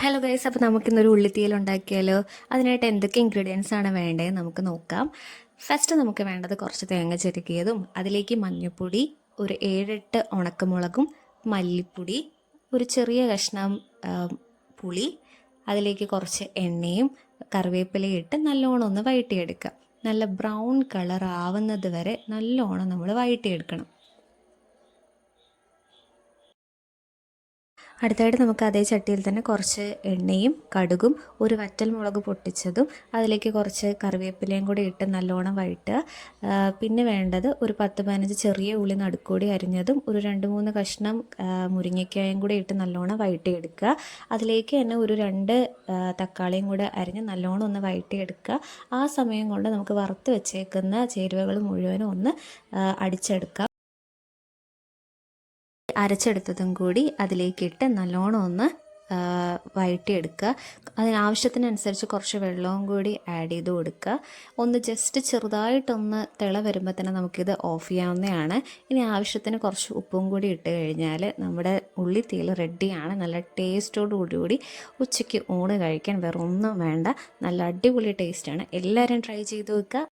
Hello guys അപ്പോൾ നമുക്കിന്നൊരു ഉള്ളിത്തീയൽ ഉണ്ടാക്കിയാലോ? അതിനായിട്ട് എന്തൊക്കെ ഇൻഗ്രീഡിയൻസ് ആണ് വേണ്ടത് നമുക്ക് നോക്കാം. ഫസ്റ്റ് നമുക്ക് വേണ്ടത് കുറച്ച് തേങ്ങ ചെരുക്കിയതും അതിലേക്ക് മഞ്ഞൾപ്പൊടി ഒരു ഏഴെട്ട് ഉണക്കമുളകും മല്ലിപ്പൊടി ഒരു ചെറിയ കഷ്ണം പുളി അതിലേക്ക് കുറച്ച് എണ്ണയും കറിവേപ്പിലയും ഇട്ട് നല്ലോണം ഒന്ന് വഴറ്റിയെടുക്കുക നല്ല ബ്രൗൺ കളർ ആവുന്നത് വരെ നല്ലോണം നമ്മൾ വഴറ്റിയെടുക്കണം. അടുത്തായിട്ട് നമുക്ക് അതേ ചട്ടിയിൽ തന്നെ കുറച്ച് എണ്ണയും കടുകും ഒരു വറ്റൽ മുളക് പൊട്ടിച്ചതും അതിലേക്ക് കുറച്ച് കറിവേപ്പിലയും കൂടി ഇട്ട് നല്ലോണം വഴറ്റുക. പിന്നെ വേണ്ടത് ഒരു പത്ത് പതിനഞ്ച് ചെറിയ ഉള്ളി നടുക്കൂടി അരിഞ്ഞതും ഒരു രണ്ട് മൂന്ന് കഷ്ണം മുരിങ്ങയ്ക്കായും കൂടി ഇട്ട് നല്ലോണം വഴറ്റിയെടുക്കുക. അതിലേക്ക് തന്നെ ഒരു രണ്ട് തക്കാളിയും കൂടെ അരിഞ്ഞ് നല്ലോണം ഒന്ന് വഴറ്റിയെടുക്കുക. ആ സമയം കൊണ്ട് നമുക്ക് വറുത്ത് വെച്ചേക്കുന്ന ചേരുവകൾ മുഴുവനും ഒന്ന് അടിച്ചെടുക്കാം. അരച്ചെടുത്തതും കൂടി അതിലേക്കിട്ട് നല്ലോണം ഒന്ന് വഴറ്റിയെടുക്കുക. അതിനാവശ്യത്തിനനുസരിച്ച് കുറച്ച് വെള്ളവും കൂടി ആഡ് ചെയ്ത് കൊടുക്കുക. ഒന്ന് ജസ്റ്റ് ചെറുതായിട്ടൊന്ന് തിള വരുമ്പോൾ തന്നെ നമുക്കിത് ഓഫ് ചെയ്യാവുന്നതാണ്. ഇനി ആവശ്യത്തിന് കുറച്ച് ഉപ്പും കൂടി ഇട്ട് കഴിഞ്ഞാൽ നമ്മുടെ ഉള്ളിത്തീൽ റെഡിയാണ് നല്ല ടേസ്റ്റോട് കൂടി ഉച്ചയ്ക്ക് ഊണ് കഴിക്കാൻ വേറെ ഒന്നും വേണ്ട. നല്ല അടിപൊളി ടേസ്റ്റാണ് എല്ലാവരും ട്രൈ ചെയ്ത് വെക്കുക